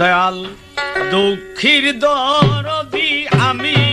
দয়াল দুঃখীর দরদি আমি।